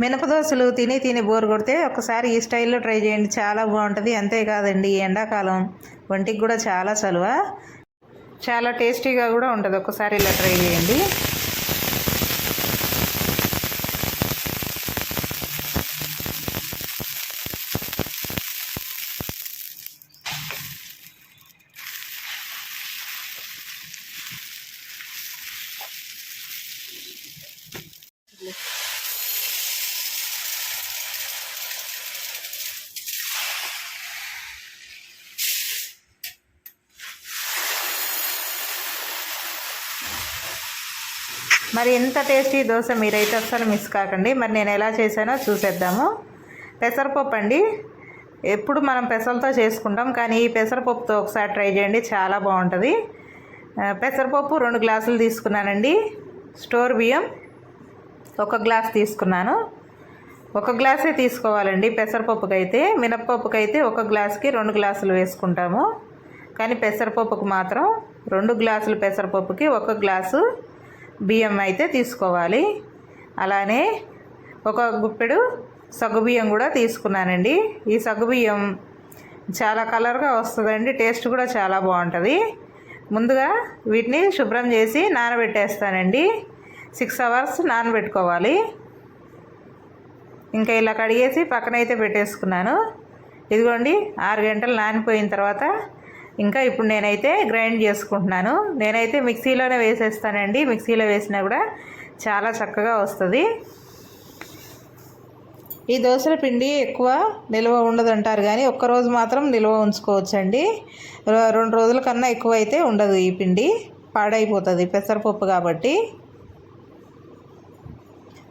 మినపదోసలు తిని తిని బోర్ కొడితే ఒకసారి ఈ స్టైల్లో ట్రై చేయండి. చాలా బాగుంటుంది. అంతేకాదండి ఈ ఎండాకాలం ఒంటికి కూడా చాలా చలువ చాలా టేస్టీగా కూడా ఉంటుంది. ఒకసారి ఇలా ట్రై చేయండి. మరి ఎంత టేస్టీ దోశ మీరైతే అస్సలు మిస్ కాకండి. మరి నేను ఎలా చేశానో చూసేద్దాము. పెసరపప్పు అండి. ఎప్పుడు మనం పెసలతో చేసుకుంటాం కానీ ఈ పెసరపప్పుతో ఒకసారి ట్రై చేయండి చాలా బాగుంటుంది. పెసరపప్పు రెండు గ్లాసులు తీసుకున్నానండి. స్టోర్ బియ్యం ఒక గ్లాస్ తీసుకున్నాను. ఒక గ్లాసే తీసుకోవాలండి పెసరపప్పుకైతే. మినప్పప్పుకైతే ఒక గ్లాస్కి రెండు గ్లాసులు వేసుకుంటాము. కానీ పెసరపప్పుకు మాత్రం రెండు గ్లాసులు పెసరపప్పుకి ఒక గ్లాసు బియ్యం అయితే తీసుకోవాలి. అలానే ఒక గుప్పెడు సగ్గుబియ్యం కూడా తీసుకున్నానండి. ఈ సగ్గుబియ్యం చాలా కలర్గా వస్తుందండి టేస్ట్ కూడా చాలా బాగుంటుంది. ముందుగా వీటిని శుభ్రం చేసి నానబెట్టేస్తానండి. సిక్స్ అవర్స్ నానబెట్టుకోవాలి. ఇంకా ఇలా కడిగేసి పక్కనైతే పెట్టేసుకున్నాను. ఇదిగోండి ఆరు గంటలు నానిపోయిన తర్వాత ఇంకా ఇప్పుడు నేనైతే గ్రైండ్ చేసుకుంటున్నాను. నేనైతే మిక్సీలోనే వేసేస్తానండి. మిక్సీలో వేసినా కూడా చాలా చక్కగా వస్తుంది. ఈ దోశల పిండి ఎక్కువ నిల్వ ఉండదు అంటారు కానీ ఒక్కరోజు మాత్రం నిల్వ ఉంచుకోవచ్చండి. రెండు రోజుల కన్నా ఎక్కువ అయితే ఉండదు ఈ పిండి. పాడైపోతుంది పెసరపప్పు కాబట్టి.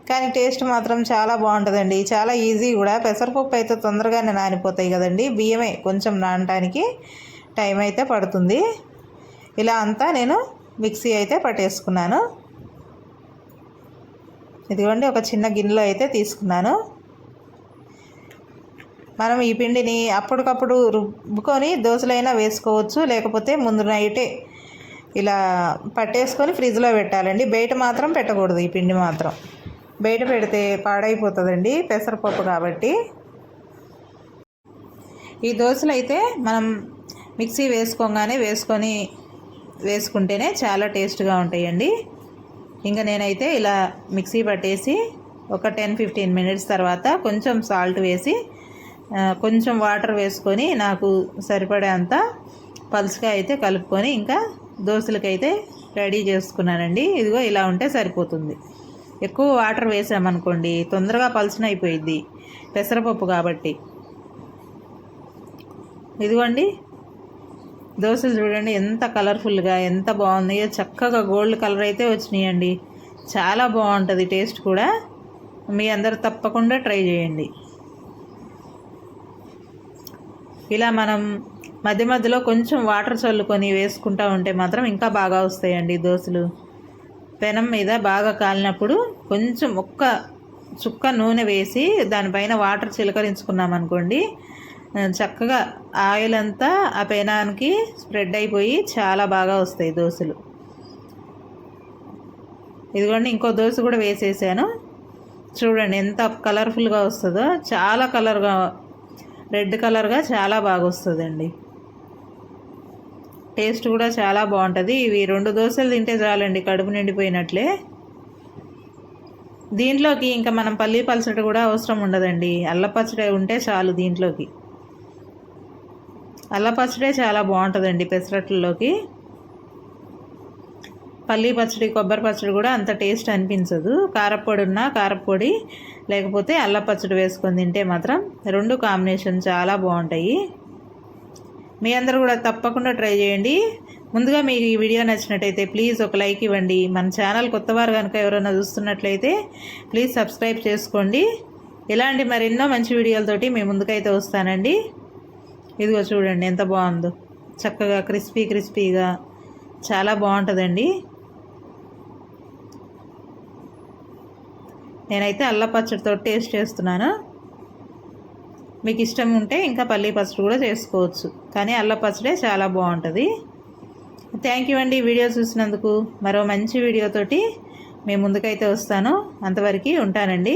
కానీ టేస్ట్ మాత్రం చాలా బాగుంటుందండి. చాలా ఈజీ కూడా. పెసరపప్పు అయితే తొందరగానే నానిపోతాయి కదండి. బియ్యమే కొంచెం నానటానికి. టైం అయితే పడుతుంది. ఇలా అంతా నేను మిక్సీ అయితే పట్టేసుకున్నాను. ఇదిగోండి ఒక చిన్న గిన్నెలో అయితే తీసుకున్నాను. మనం ఈ పిండిని అప్పటికప్పుడు రుబ్బుకొని దోశలైనా వేసుకోవచ్చు లేకపోతే ముందు నైటే ఇలా పట్టేసుకొని ఫ్రిడ్జ్లో పెట్టాలండి. బయట మాత్రం పెట్టకూడదు ఈ పిండి మాత్రం. బయట పెడితే పాడైపోతుందండి పెసరపప్పు కాబట్టి. ఈ దోశలు అయితే మనం మిక్సీ వేసుకోగానే వేసుకొని వేసుకుంటేనే చాలా టేస్ట్గా ఉంటాయండి. ఇంకా నేనైతే ఇలా మిక్సీ పట్టేసి ఒక టెన్ ఫిఫ్టీన్ మినిట్స్ తర్వాత కొంచెం సాల్ట్ వేసి కొంచెం వాటర్ వేసుకొని నాకు సరిపడేంత పలుసుగా అయితే కలుపుకొని ఇంకా దోశలకైతే రెడీ చేసుకున్నానండి. ఇదిగో ఇలా ఉంటే సరిపోతుంది. ఎక్కువ వాటర్ వేసామనుకోండి తొందరగా పలుచన అయిపోయిద్ది. పెసరపప్పు కాబట్టి. ఇదిగోండి. దోశలు చూడండి ఎంత కలర్ఫుల్గా ఎంత బాగున్నాయో చక్కగా గోల్డ్ కలర్ అయితే వచ్చినాయండి. చాలా బాగుంటుంది టేస్ట్ కూడా. మీ అందరు తప్పకుండా ట్రై చేయండి. ఇలా మనం మధ్య మధ్యలో కొంచెం వాటర్ చల్లుకొని వేసుకుంటూ ఉంటే మాత్రం ఇంకా బాగా వస్తాయండి దోశలు. పెనం మీద బాగా కాలినప్పుడు కొంచెం ఒక్క చుక్క నూనె వేసి దానిపైన వాటర్ చిలకరించుకున్నాం అనుకోండి చక్కగా ఆయిల్ అంతా ఆ పెనానికి స్ప్రెడ్ అయిపోయి చాలా బాగా వస్తాయి దోశలు. ఇదిగోండి ఇంకో దోశ కూడా వేసేసాను. చూడండి ఎంత కలర్ఫుల్గా వస్తుందో చాలా కలర్గా రెడ్ కలర్గా చాలా బాగా వస్తుందండి. టేస్ట్ కూడా చాలా బాగుంటుంది. ఇవి రెండు దోశలు తింటే చాలండి కడుపు నిండిపోయినట్లే. దీంట్లోకి ఇంకా మనం పల్లీ పలసట కూడా అవసరం ఉండదండి. అల్ల పచ్చడి ఉంటే చాలు దీంట్లోకి. అల్ల పచ్చడే చాలా బాగుంటుందండి పెసరట్లలోకి. పల్లీ పచ్చడి కొబ్బరి పచ్చడి కూడా అంత టేస్ట్ అనిపించదు. కారప్పొడి ఉన్నా కారప్పొడి లేకపోతే అల్ల పచ్చడి వేసుకొని తింటే మాత్రం రెండు కాంబినేషన్ చాలా బాగుంటాయి. మీ అందరూ కూడా తప్పకుండా ట్రై చేయండి. ముందుగా మీకు ఈ వీడియో నచ్చినట్టయితే ప్లీజ్ ఒక లైక్ ఇవ్వండి. మన ఛానల్ కొత్తవారు కనుక ఎవరైనా చూస్తున్నట్లయితే ప్లీజ్ సబ్స్క్రైబ్ చేసుకోండి. ఇలాంటి మరెన్నో మంచి వీడియోలతోటి మీ ముందుకైతే వస్తానండి. ఇదిగో చూడండి ఎంత బాగుందో. చక్కగా క్రిస్పీ క్రిస్పీగా చాలా బాగుంటుందండి. నేనైతే అల్ల పచ్చడితో టేస్ట్ చేస్తున్నాను. మీకు ఇష్టం ఉంటే ఇంకా పల్లీ పచ్చడి కూడా చేసుకోవచ్చు. కానీ అల్ల పచ్చడే చాలా బాగుంటుంది. థ్యాంక్ యూ అండి వీడియో చూసినందుకు. మరో మంచి వీడియోతోటి మేము ముందుకైతే వస్తాను. అంతవరకు ఉంటానండి.